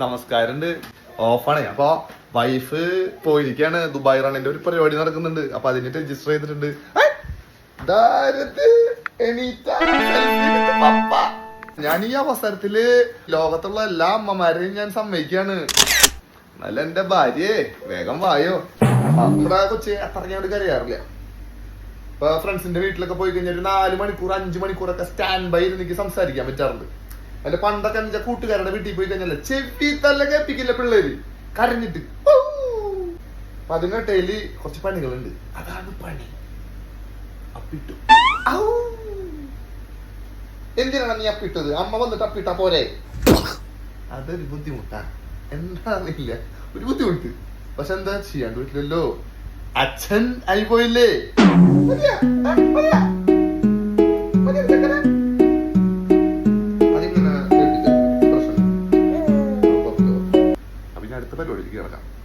നമസ്കാരമുണ്ട് ഓഫാണ്. അപ്പൊ വൈഫ് പോയിരിക്കാണ് ദുബായ് റണ്ണിന്റെ ഒരു പരിപാടി നടക്കുന്നുണ്ട്. അപ്പൊ അതിന് രജിസ്റ്റർ ചെയ്തിട്ടുണ്ട്. ഞാൻ ഈ അവസരത്തിൽ ലോകത്തുള്ള എല്ലാ അമ്മമാരെയും ഞാൻ സമ്മതിക്കാണ് നല്ല എന്റെ ഭാര്യയെ. വേഗം വായോ. അത്ര കൊച്ചി അത്ര ഞാൻ കരയാറില്ല. ഇപ്പൊ ഫ്രണ്ട്സിന്റെ വീട്ടിലൊക്കെ പോയി കഴിഞ്ഞാൽ നാല് മണിക്കൂർ അഞ്ചു മണിക്കൂറൊക്കെ സ്റ്റാൻഡ് ബൈ ഇരുന്ന് സംസാരിക്കാൻ പറ്റാറുണ്ട്. എന്റെ പണ്ടൊക്കെ എന്റെ കൂട്ടുകാരുടെ വീട്ടിൽ പോയി കഴിഞ്ഞാൽ ചെവി തല്ല കേൾപ്പിക്കില്ല പിള്ളേര്? കരഞ്ഞിട്ട്. പതിനെട്ടേൽ കുറച്ച് പണികളുണ്ട്. അതാണ് പണി. അപ്പിട്ടു. എന്തിനാണ് നീ അപ്പിട്ടത് അമ്മ വന്നിട്ട് അപ്പിട്ടാ പോരെ? അതൊരു ബുദ്ധിമുട്ടാ. എന്താണെന്നില്ല ഒരു ബുദ്ധിമുട്ട്. പക്ഷെ എന്താ ചെയ്യാണ്ട്? വീട്ടിലല്ലോ. അച്ഛൻ ആയി പോയില്ലേ?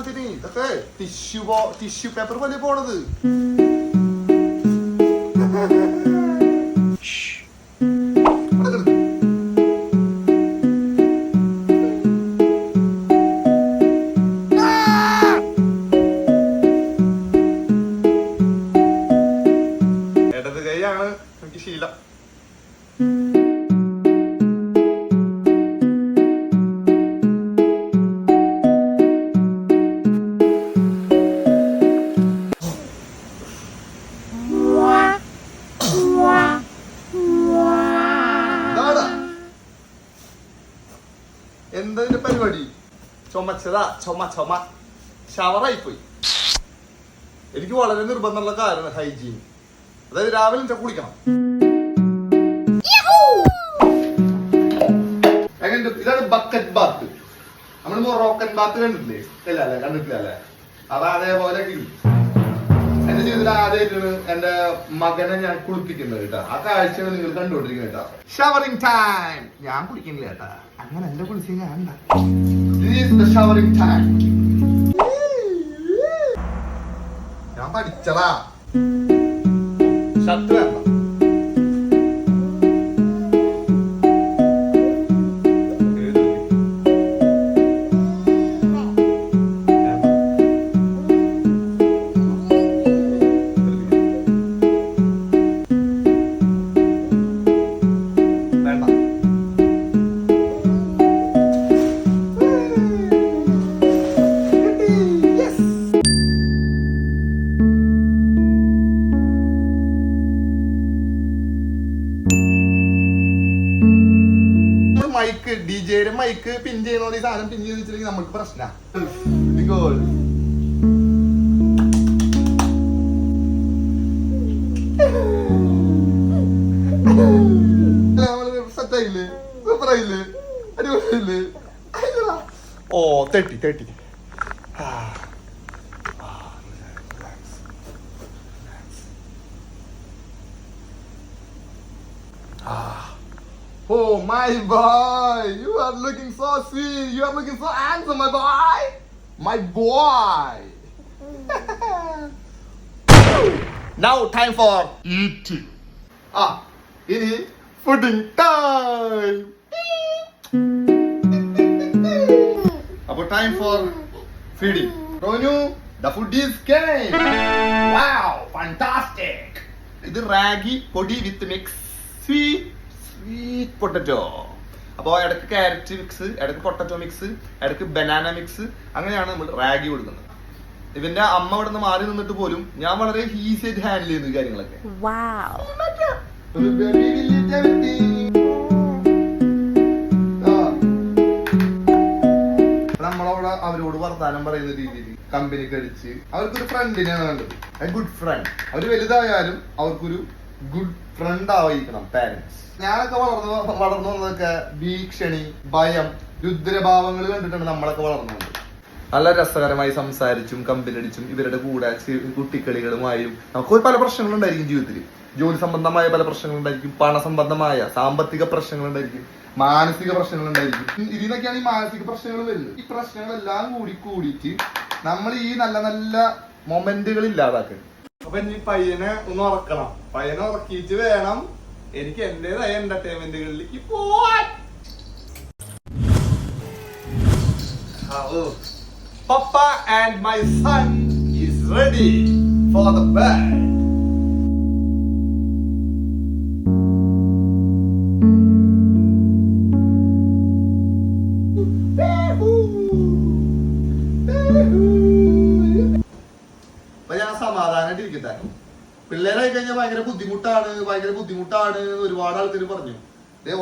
ഇതൊക്കെ ടിഷ്യൂ ടിഷ്യൂ പേപ്പർ പോലെ പോണത്. എന്താ ഇതിന്റെ പരിപാടി? ചുമച്ചതാ ചുമ ചുമ. ഷവറായി പോയി എനിക്ക് വളരെ നിർബന്ധമുള്ള കാരണം ഹൈജീൻ. അതായത് രാവിലെ കുളിക്കണം. എങ്ങനെയുണ്ട്? ഇതാണ് ബക്കറ്റ് ബാത്ത്. നമ്മൾ മൊറോക്കൻ ബാത്ത് കണ്ടിട്ടില്ലേ? ഇല്ല അല്ലേ കണ്ടിട്ടില്ല അല്ലേ? അത് അതേപോലെ കിട്ടി എന്റെ ജീവിതത്തിൽ ആദ്യമായിട്ടാണ് എന്റെ മകനെ ഞാൻ കുളിപ്പിക്കുന്നത് കേട്ടോ. ആ കാഴ്ചയാണ് നിങ്ങൾ കണ്ടുകൊണ്ടിരിക്കുന്നത് കേട്ടോ. ഷവറിംഗ് ടൈം ഞാൻ കുളിക്കുന്നില്ല കേട്ടാ. അങ്ങനെ എന്റെ കുളിച്ച് ഞാൻ ഷവറിംഗ് ടൈം ഞാൻ പഠിച്ചതാ. മൈക്ക് ഡി ജെയുടെ മൈക്ക് പിൻ ചെയ്യുന്ന ഈ സാധനം പിൻ ചെയ്ത് വെച്ചില്ലെങ്കിൽ നമുക്ക് പ്രശ്ന. സെറ്റായില്ലേ സൂപ്പറായില്ലേ അടിപൊളിയായില്ലേ. ഓ തേട്ടി തേട്ടി Oh my boy, you are looking so sweet. You are looking so handsome, my boy. My boy. now time for eating. Ah, ini pudding time. അപ്പോൾ time for feeding Ronu the food is came wow fantastic ഇത് റാഗി പൊടി വിത്ത് mix sweet Sweet potato അപ്പോൾ ഇടയ്ക്ക് carrot mix ഇടയ്ക്ക് potato mix ഇടയ്ക്ക് banana mix അങ്ങനെയാണ് നമ്മൾ റാഗി കൊടുക്കുന്നത്. ഇവന്റെ അമ്മ ഇവിടെ നിന്ന് മാറി നിന്നിട്ട് പോലും ഞാൻ വളരെ ഈസി ആയിട്ട് ഹാൻഡിൽ ചെയ്യുന്നു കാര്യങ്ങളൊക്കെ. നമ്മളവിടെ അവരോട് വർത്താനം പറയുന്ന രീതിയിൽ കമ്പനിക്ക് അടിച്ച് അവർക്കൊരു ഫ്രണ്ടിനെയാണ് വേണ്ടത് ഗുഡ് ഫ്രണ്ട് അവർ വലുതായാലും അവർക്കൊരു ഗുഡ് ഫ്രണ്ട് ആയിരിക്കണം പാരന്റ്സ് ഞാനൊക്കെ വളർന്നു വളർന്നു വന്നതൊക്കെ ഭീക്ഷണി ഭയം രുദ്രഭാവങ്ങൾ കണ്ടിട്ടാണ് നമ്മളൊക്കെ വളർന്നത്. നല്ല രസകരമായി സംസാരിച്ചും കമ്പനിടിച്ചും ഇവരുടെ കൂടെ കുട്ടിക്കളികളുമായും നമുക്ക് പല പ്രശ്നങ്ങളും ഉണ്ടായിരിക്കും ജീവിതത്തിൽ ജോലി സംബന്ധമായ പല പ്രശ്നങ്ങൾ ഉണ്ടായിരിക്കും പണ സംബന്ധമായ സാമ്പത്തിക പ്രശ്നങ്ങൾ ഉണ്ടായിരിക്കും മാനസിക പ്രശ്നങ്ങളുണ്ടായിരിക്കും. ഇതിൽ നിന്നൊക്കെയാണ് ഈ മാനസിക പ്രശ്നങ്ങൾ വരുന്നത്. ഈ പ്രശ്നങ്ങളെല്ലാം കൂടി കൂടിയിട്ട് നമ്മൾ ഈ നല്ല നല്ല മൊമെന്റുകൾ ഇല്ലാതാക്കണം അപ്പൊ ഇനി പയ്യനെ ഒന്ന് ഉറക്കണം പയ്യനെ ഉറക്കിയിട്ട് വേണം എനിക്ക് എന്റേതായ എന്റർടൈൻമെന്റുകളിലേക്ക് പോവാൻ. Papa and my son is ready for the bed. പിള്ളേരായി കഴിഞ്ഞാൽ ഭയങ്കര ബുദ്ധിമുട്ടാണ് ഭയങ്കര ബുദ്ധിമുട്ടാണ് ഒരുപാട് ആൾക്കാർ പറഞ്ഞു.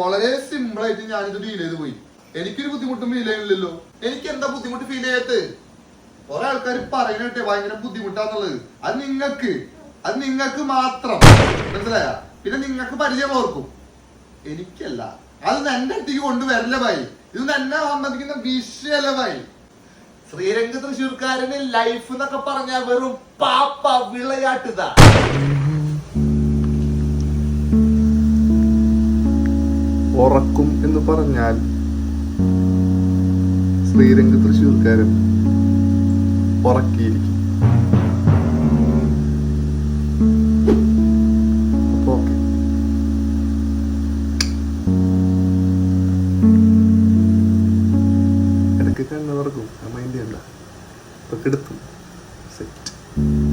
വളരെ സിമ്പിൾ ആയിട്ട് ഞാനിത് ഡീൽ ചെയ്ത് പോയി. എനിക്കൊരു ബുദ്ധിമുട്ടും ഫീൽ ചെയ്യുന്നില്ലല്ലോ എനിക്ക് എന്താ ബുദ്ധിമുട്ട് ഫീൽ ചെയ്യത്ത്? കുറെ ആൾക്കാർ പറയുന്നിട്ടെ ഭയങ്കര ബുദ്ധിമുട്ടാന്നുള്ളത്. അത് നിങ്ങൾക്ക് അത് നിങ്ങൾക്ക് മാത്രം. മനസ്സിലായ? പിന്നെ നിങ്ങൾക്ക് പരിചയമുള്ളവർക്കും. എനിക്കല്ല. അത് എന്റെ അടുത്തേക്ക് കൊണ്ടുവരല്ലേ ഭായി. ഇത് എന്നെ സംബന്ധിക്കുന്ന വിഷയല്ല ഭായി. ശ്രീരംഗ തൃശ്ശൂർക്കാരന് ലൈഫ് എന്നൊക്കെ പറഞ്ഞ വെറും പാപ്പ വിളയാട്ടുക ഉറക്കും എന്ന് പറഞ്ഞാൽ ശ്രീരംഗ തൃശ്ശൂർക്കാരൻ ഉറക്കിയിരിക്കും. അല്ല അപ്പോൾ സെറ്റ്